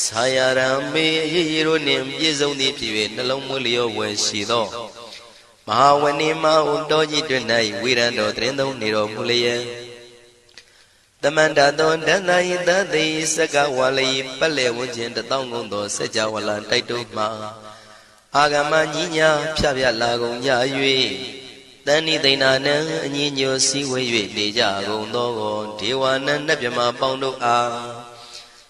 ဆာယရံမေရေရေတို့နှင့်ပြည့်စုံသည်ဖြစ်၍နှလုံးမွေးလျောဝယ်ရှိသောမဟာဝဏိမဟုတော်ကြီးတွင်၌ဝိရံတော်တရင်သုံးနေတော်မူလျက်တမန္တသောဒန္တယိတသိစကဝါလိပက်လေဝဉ္ခြင်းတသောင်းကုန်သောစัจ java လတိုက်တို့မှာအာဂမညီညာဖြဖြလာကုန်ကြ၍တဏိသိဏနံအညီညွတ်စည်းဝေး၍နေကြကုန်သောဒေဝနံနတ်မြမပေါင်းတို့အား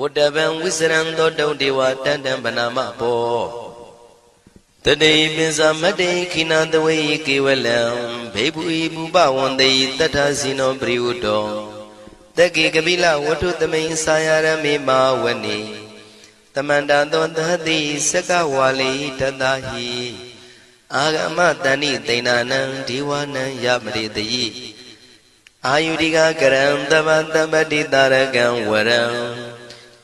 ဝတ္တဗံဝိစရံသောတုံဒေဝတန်တံဗနာမဘောတတိပိစမတ္တိခိနာတဝေကေဝလံဘေဘူဤဘူပဝန္တိတတ္ထဇိနောပရိဝတ္တောတကေကပိလဝတ္ထုသမိန်စာယရမေမာဝနိတမန္တသောသတိစကဝါလိတတဟိအာဂမတဏိတိဏနံဒီဝနံယမရိတိအာယုတိကကရံတပတပတိတာရကံဝရံ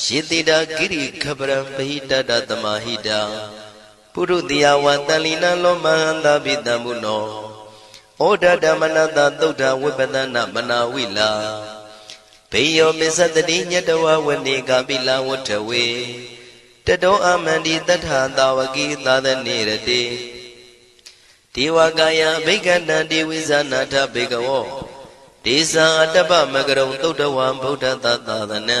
ယေတိတာကိရိခပရံပဟိတတသမဟိတာပုရုတိယဝတန်လီနလောမဟန္တာပိတံမုနောဩဒဓမ္မနတသုဒ္ဓဝိပဒနာမနာဝိလာဘေယောမစ္စတတိညတဝဝနေကပိလဝထဝေတတောအမန္တိတထာတာဝကိသာသနေရတိဒေဝကာယဘိက္ခန္တံဒေဝိဇာနာထဘေကဝောဒေဇာအတ္တပမကရုံသုတ်တဝံဗုဒ္ဓသာသသနံ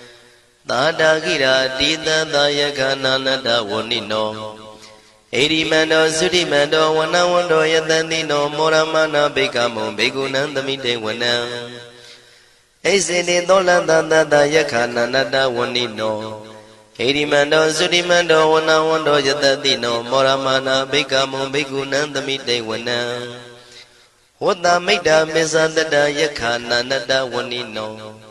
သာတာကိရာတိတသာယကနာနတဝဏိနောဣရိမန္တောသုတိမန္တောဝနဝန္တောယတတိနောမောရမနာဘေကမောဘေကုဏံသမိတေဝနံဣစေတိသောလန္တတတယခာနန္တဝဏိနောဣရိမန္တောသုတိမန္တောဝနဝန္တောယတတိနောမောရမနာဘေကမောဘေကုဏံသမိတေဝနံဝတ္တမိတ်တာမေဇတတယခာနန္တဝဏိနော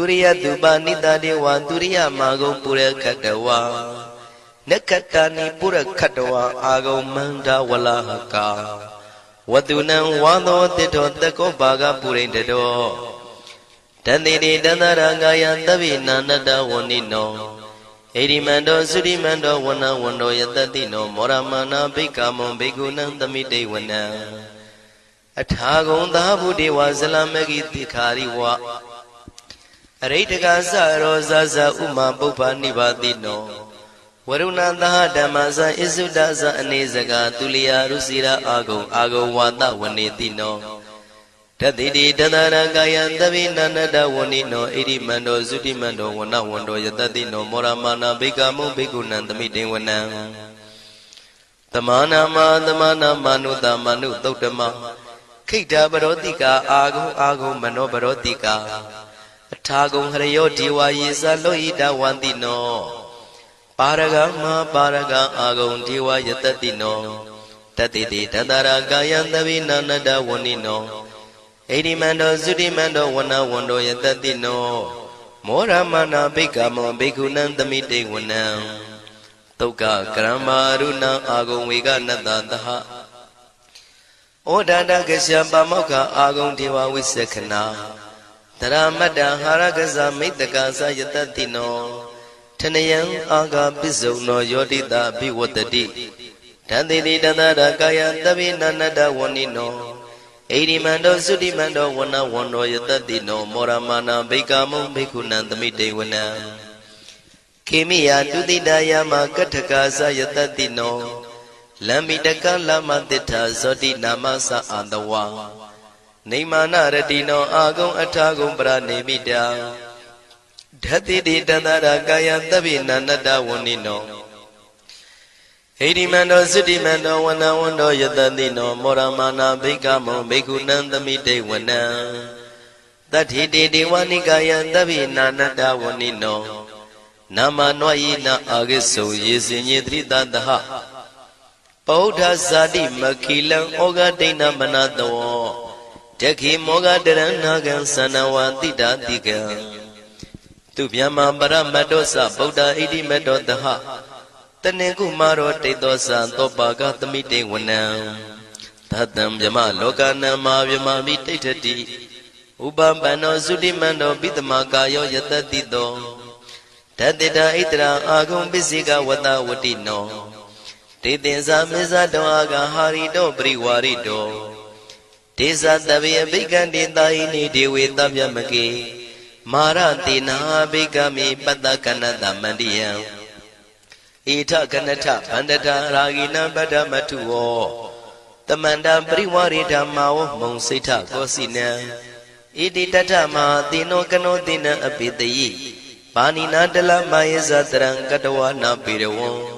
သူရိယသူပါနိတတေဝံသူရိယမာဂုံပုရခတဝါနက္ခတနိပုရခတဝါအာဂုံမန္တဝလဟကာဝတုနံဝါသောတိတောတကောပါကပုရိန္တတောတန်တိတိတန္တရာကာယသဗ္ဗိနာနတဝဏိနောဣတိမန္တောသုတိမန္တောဝဏဝန္တောယတတိနောမောရမနာဘိက္ခမွန်ဘိက္ခုနံသမိတေဝနံအထာဂုံသာဘုဒေဝဇလမဂိတိခာရိဝ အရိတကသရောဇဇဥမာပုပ္ပနိပါတိနောဝရုဏသဟဓမ္မဇဣစုဒဇအနေစကသူလျာရုစီရာအာဂုံအာဂုံဝါဒဝနေတိနောတတိတိတတရကာယံသဗ္ဗိနန္တဝဏိနောဣရိမန္တောသုတိမန္တောဝနဝန္တောယတတိနောမောရမာနာဘိကမုဘိက္ခုနံသမိတေဝနံတမနာမတမနာမနုတမနုသုတ်တမခိတ္တပရောတိကာအာဂုံအာဂုံမနောပရောတိကာ အထာဂုံဟရယောဒီဝါယေသလောဣတဝန္တိနောပါရဂမပါရဂအာဂုံဒီဝါယတတိနောတတိတိတတရာကာယံသဗိနာနတဝဏိနောဣရိမန္တောသုတိမန္တောဝနဝန္တောယတတိနောမောရမနာဘိက္ခမောဘိက္ခုနံသမိတေဝနံတုတ်ကကရမရုဏအာဂုံဝေကနတသဟဩဒန္တကရှပမောက္ခအာဂုံဒေဝဝိသခနာ တရမတ္တဟာရကဇမိတ္တကာသယတတိနောထနယံအာဂပစ္စုံနောယောတိတာဘိဝတ္တိတန်တိတိတန္တရာကာယသဗ္ဗိနန္တဝဏိနောဣရိမန္တောသုတိမန္တောဝနဝန္တောယတတိနော မောရမာနာဘိကာမုံဘိက္ခုနံသမိတေဝနံခေမိယတုတိတယမကထကာသယတတိနောလမ္မိတကလမတိထာဇောတိနာမသအာတဝါ နေမာနရတိနောအာဂုံအထာဂုံပရနေမိတာဓတ္တိတိတန္တရာကာယသဗ္ဗိနန္တဝဏိနောဟိရိမန္တောသုတိမန္တောဝနဝန္တောယတတိနောမောရမာနာဘိကမောဘိက္ခုနံသမိတေဝနံတတိတေဒေဝနိကာယသဗ္ဗိနာနတဝဏိနောနာမနွာယိနာအာဂိစုံယေစင်ညေတိတတဟပောဓဇာတိမခိလံဩဃဒိဏမနတော တခိမောဃတရဏကံသနဝတိတာတိကံသူဗျမပရမတ္တောသဗုဒ္ဓဣတိမတ္တောတဟတနေကုမာရောတိတောသသောပါကသမိတေဝနံသတံဗျမလောကနံမာဗျမမိတိဋ္ဌတိဥပပန္နောသုတိမန္တောပိတမကာယောယတတိတောတတိတာဣတရာအာဂုံပစ္စေကဝတဝတိနောတေတင်္စာမေဇတောအာဂဟာရိတောပရိဝါရိတော ဒေဇတဗေအဘိကံတေတာဟိနိဒေဝေတဗျမကေမာရတေနာဘိကမေပတ္တကနတမန္တိယံဣထကနထဗန္တတာရာဂိနံပတ္တမထုဝောတမန္တပရိဝရိဓမ္မာဝမုံစိဋ္ဌကောစီနံဣတိတထမဟာတိနောကနောတိနံအပိတယိပါဏိနာတလမယေဇတရံကတဝနာပေရဝံ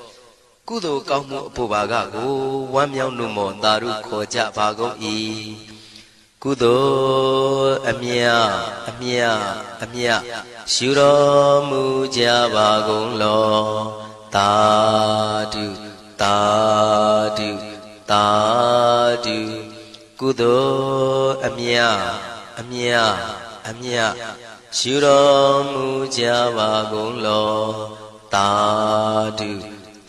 ကုသိုလ်ကောင်းမှုအဖို့ပါကကိုဝမ်းမြောက်နှုမောသာဓုခေါ်ကြပါကုန်၏ကုသိုလ်အမြအမြအမြယူတော်မူကြပါကုန်လောသာဓုသာဓုသာဓုကုသိုလ်အမြအမြအမြယူတော်မူကြပါကုန်လောသာဓု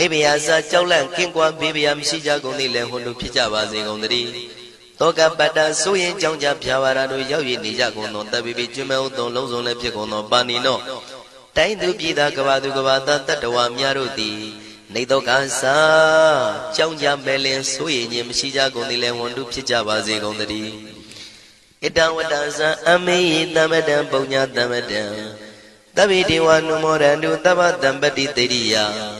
နေဗျာစာကြောက်လန့်ကင်းကွာဘေးဗျာမရှိကြကုန်သည်လည်းဟွန်တို့ဖြစ်ကြပါစေကုန်သတည်းတောကပတ္တဆိုရင်ကြောင့်ကြဖြာပါရာတို့ရောက်ရနေကြကုန်သောတပ်ပိပိကျွမ်းမဲ့ဥသောလုံးစုံလည်းဖြစ်ကုန်သောပါဏိနောတိုင်းသူပြည်သားကဘာသူကဘာသားတတ္တဝါများတို့သည်နေတော့ကစားကြောင့်ကြမဲ့လင်ဆိုရင်ခြင်းမရှိကြကုန်သည်လည်းဝန်တုဖြစ်ကြပါစေကုန်သတည်းဣတံဝတ္တဇံအမေဟိတမတံပုံညာတမတံတဗ္ဗေဒေဝနုမောရန္တုတဗ္ဗတံပတိတေရိယ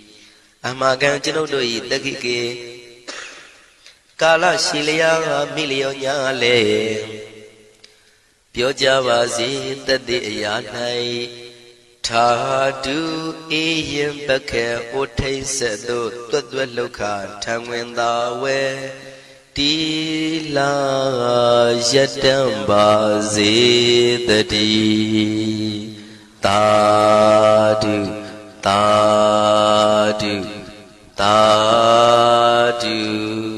အမကံကျွန်ုပ်တို့၏တက္ခိကေကာလရှိလျာမိလျောညာလေပြောကြပါစေတသက်အရာ၌ထာတုအေယံပခေဩထိတ်ဆက်သို့တွတ်တွတ်လောက်ခထံဝင်သာဝဲတီလာယတံပါစေတတိ တာတုသာဓုသာဓု